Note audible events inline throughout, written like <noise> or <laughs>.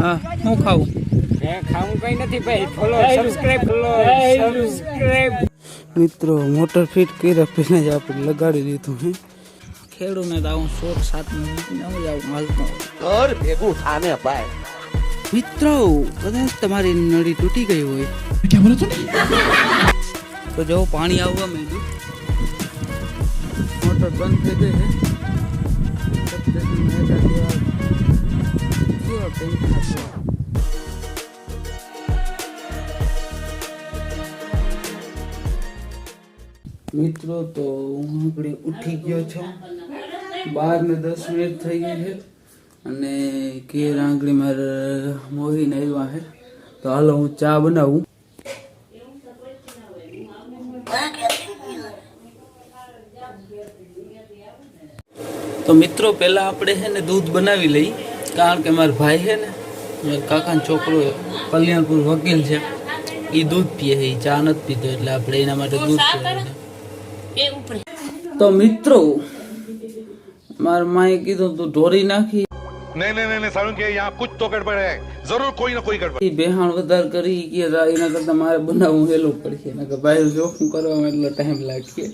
હા હું ખાવું હે ખાવું કઈ નથી ભાઈ. ફોલો સબસ્ક્રાઇબ ફોલો સબસ્ક્રાઇબ મિત્રો મોટર ફિટ કર્યા પહેલા જ આપણે લગાડી દીધું હે. ખેડૂને તો આવું શોખ સાત ન આવું હાલતો ઘર ભેગું થાને ભાઈ. મિત્રો કદાચ તમારી નળી તૂટી ગઈ હોય. તો જો પાણી આવવા માંડ્યું. મોટર બંધ થઈ ગઈ છે. મિત્રો, તો હું આપણે ઉઠી ગયો છું. બાર ને દસ મિનિટ થઈ ગઈ છે અને કેર આંગળી મારે મોહીને આવ્યા છે. તો હાલો હું ચા બનાવું. તો મિત્રો, પહેલાં આપણે છે ને દૂધ બનાવી લઈ કારણ કે મારા ભાઈ છે ને કાકાનો છોકરો કલ્યાણપુર વકીલ છે. એ દૂધ પીએ છે એ ચા નથી પીતો, એટલે આપણે એના માટે દૂધ પીએ તો મિત્રો માર માએ કીધું તું ઢોરી નાખી. નહીં નહીં નહીં સારું કે યહાં કુછ તો ગડબડ હે. જરૂર કોઈ ના કોઈ ગડબડ. બેહાણ વધાર કરી કે એના કરતા મારે બનાવવું હેલું પડશે. એના કે ભાઈ જોખમ કરવામાં એટલો ટાઈમ લાગશે.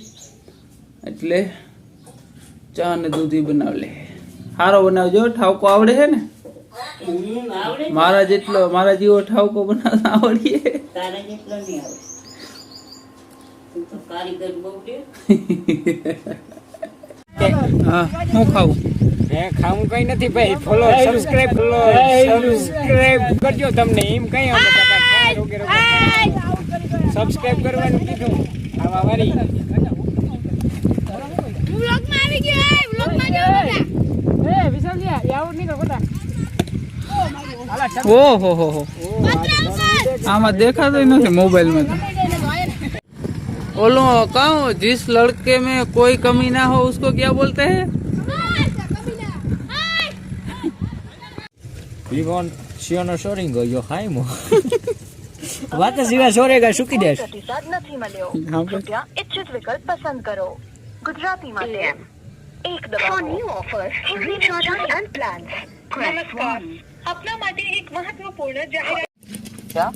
એટલે ચા ને દૂધી બનાવ લે. સારો બનાવજો ઠાવકો આવડે છે ને? મારા જેટલો મારા જેવો ઠાવકો બનાવતા આવડીએ. કારીગર હા હું ખાવું હે ખાવું કઈ નથી ભાઈ. ફોલો સબસ્ક્રાઇબ ફોલો સબસ્ક્રાઇબ કરજો તમને. એમ કઈ સબસ્ક્રાઇબ કરવાનું કીધું. આવા વારી વ્લોગમાં આવી ગયો એ વ્લોગમાં જો બધા. એ વિશાલ આવું નહીં કરો બધા. હો હો. હો આમાં દેખાતો નથી મોબાઈલમાં તો. ओलो कहूँ जिस लड़के में कोई कमी ना हो उसको क्या बोलते हैं વી વોન્ટ શિયોનો શોરિંગો યો હાઈ મો વાત સિવાય સોરેગા સુકી દેશ પ્રતિસાદ નથી મળ્યો हाँ पर કૃપયા ઇચ્છિત વિકલ્પ પસંદ કરો ગુજરાતી માટે એક દબાવો new offer recharge and plans નમસ્કાર આપના માટે એક મહત્વપૂર્ણ જાહેરાત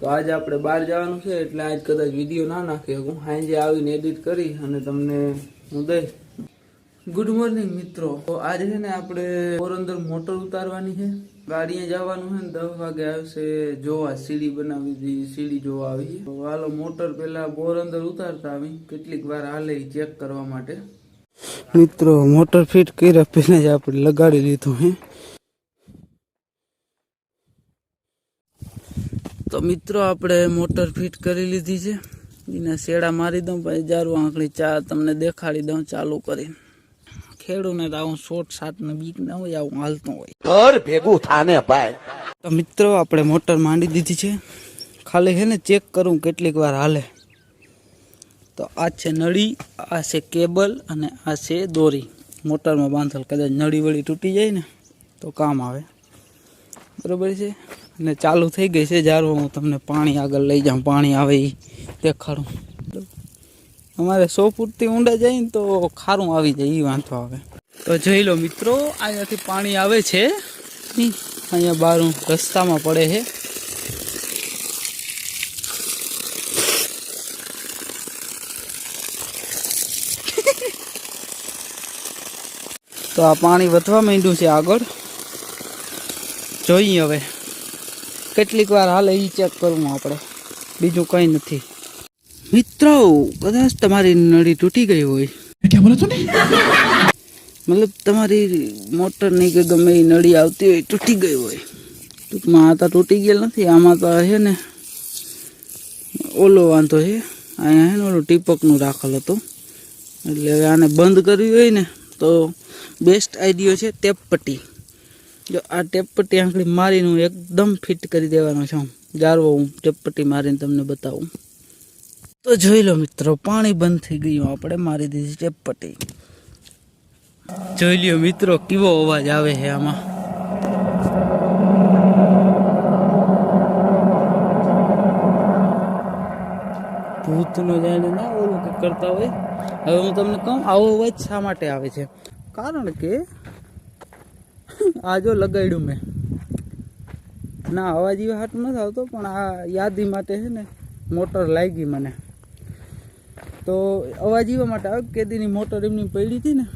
તો આજે આપણે બહાર જવાનું છે એટલે આજ કદાચ વીડિયો ના નાખીએ હું સાંજે આવીને એડિટ કરી અને તમને હું દઈશ ગુડ મોર્નિંગ મિત્રો. તો આજે છે ને આપણે પોરંદર મોટર ઉતારવાની છે. ગાડીએ જવાનું છે ને દસ વાગે આવશે જોવા. સીડી બનાવી હતી સીડી જોવા આવી. તો હાલો મોટર પેલા પોરંદર ઉતારતા આવી. કેટલીક વાર હાલે ચેક કરવા માટે. મિત્રો મોટર ફિટ કર્યા પહેલા જ આપણે લગાડી દીધું હે તો મિત્રો આપણે મોટર ફિટ કરી લીધી છે. એના શેડા મારી દઉં પછી જારું આંકડી ચા તમને દેખાડી દઉં ચાલુ કરીને. ખેડૂને તો આવું શોર્ટ સાત ને બીક ના હોય આવું હાલતું હોય. ઘર ભેગું થાને ભાઈ. તો મિત્રો આપણે મોટર માંડી દીધી છે. ખાલી છે ને ચેક કરું કેટલીક વાર હાલે. તો આ છે નળી આ છે કેબલ અને આ છે દોરી. મોટરમાં બાંધેલ કદાચ નળી વળી તૂટી જાય ને તો કામ આવે. બરોબર છે? અને ચાલુ થઈ ગઈ છે જ્યારે હું તમને પાણી આગળ લઈ જાઉં, પાણી આવે એ દેખાડું. અમારે સો ફૂટથી ઊંડા જાય ને તો ખારું આવી જાય એ વાંધો આવે. તો જોઈ લો મિત્રો અહીંયાથી પાણી આવે છે. અહીંયા બહાર રસ્તામાં પડે છે. <laughs> તો આ પાણી વધવા માંડ્યું છે આગળ. જોઈએ હવે. કેટલીક વાર હાલે એ ચેક કરવું આપણે. બીજું કંઈ નથી. મિત્રો કદાચ તમારી નળી તૂટી ગઈ હોય. મતલબ તમારી મોટરની કે ગમે એ નળી આવતી હોય તૂટી ગઈ હોય. ટૂંકમાં આ તો તૂટી ગયેલ નથી આમાં તો છે ને ઓલો વાંધો છે અહીંયા છે ને ઓલું ટીપકનું રાખેલ હતું. એટલે હવે આને બંધ કરવી હોય ને તો બેસ્ટ આઈડિયો છે ટેપ પટ્ટી જો આ ટેપપટ્ટી આંકડી મારીને હું એકદમ ફિટ કરી દેવાનો છું. ગારવો હું ટેપપટ્ટી મારીને તમને બતાવું. તો જોઈ લો મિત્રો, પાણી બંધ થઈ ગયું. આપણે મારી દીધી ટેપપટ્ટી જોઈ લ્યો મિત્રો, કેવો અવાજ આવે છે આમાં. ભૂતનો જાણે ના ઓલું કરતા હોય. હવે હું તમને કહું, આવો અવાજ શા માટે આવે છે? કારણ કે આ જો લગાડ્યું મેં. ના, અવાજ એવો હાટ નથી આવતો, પણ આ યાદી માટે છે ને, મોટર લાગી મને. તો અવાજ જીવા માટે આવ્યો કેદીની મોટર એમની પડી હતી ને,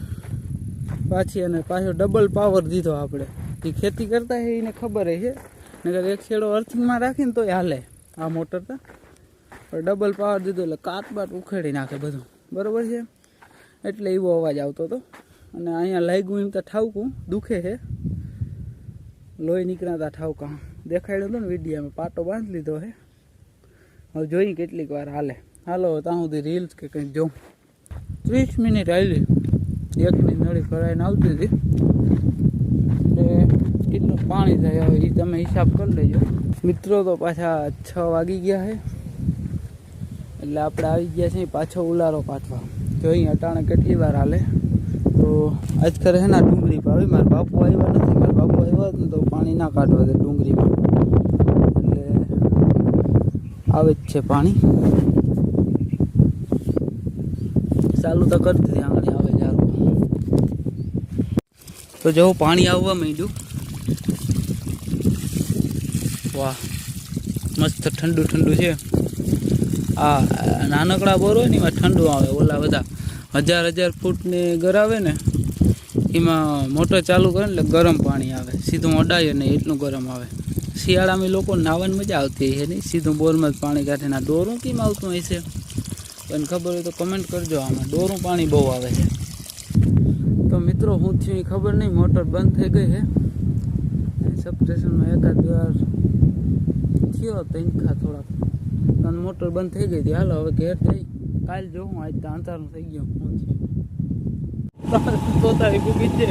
પાછી અને પાછો ડબલ પાવર દીધો આપણે. એ ખેતી કરતા હે, એને ખબર છે નગર એક છેડો અર્થિંગમાં રાખીને તો હાલે આ મોટર તો. પણ ડબલ પાવર દીધો એટલે કાટ બાટ ઉખેડી નાખે બધું. બરોબર છે? એટલે એવો અવાજ આવતો હતો. અને અહીંયા લાગ્યું એમ તો ઠાવકું, દુખે છે. લોહી નીકળ્યા ઠાવકા. દેખાડ્યો હતો ને વિડીયામાં, પાટો બાંધી લીધો છે. હવે જોઈ કેટલીક વાર હાલે. હાલો ત્યાં સુધી રીલ્સ કે કંઈક જોઉં. ત્રીસ મિનિટ આવી એક મિનિટ નળી ભરાઈને આવતી હતી. એટલે કેટલું પાણી થાય હવે, એ તમે હિસાબ કરી લેજો. મિત્રો તો પાછા છ વાગી ગયા છે. એટલે આપણે આવી ગયા છીએ પાછો ઉલારો કાઢવા જોઈ અટાણે કેટલી વાર હાલે. તો આજ હે ને ડુંગળી ભાવી. મારા બાપુ આવ્યા નથી. મારા બાપુ આવ્યા ને તો પાણી ના કાઢવા દે ડુંગળીમાં. એટલે આવે જ છે પાણી. ચાલુ તો કરી દીધી. આંગળી આવે જારું તો જો પાણી આવવા માંડ્યું. વાહ. મસ્ત ઠંડુ ઠંડુ છે. આ નાનકડા બોર હોય ને એમાં ઠંડુ આવે ઓલા બધા. હજાર હજાર ફૂટને ઘર આવે ને, એમાં મોટર ચાલુ કરે એટલે ગરમ પાણી આવે. સીધું અડાય ને એટલું ગરમ આવે. શિયાળામાં લોકો નાવાની મજા આવતી હોય નહીં. સીધું બોરમાં જ પાણી કાઢીને ના ડોરું કેમ આવતું છે? પણ ખબર હોય તો કમેન્ટ કરજો આમાં. ડોરું પાણી બહુ આવે છે. તો મિત્રો, હું થયું એ ખબર નહીં. મોટર બંધ થઈ ગઈ છે. સબસ્ટેશનમાં એકાદ વાર થયો તનખા થોડાક. મોટર બંધ થઈ ગઈ હતી. હાલો, હવે ઘેર થઈ કાલ જોઉં આજ તો અંધારું થઈ ગયું. હું થયું તો તારી ભૂગી છે.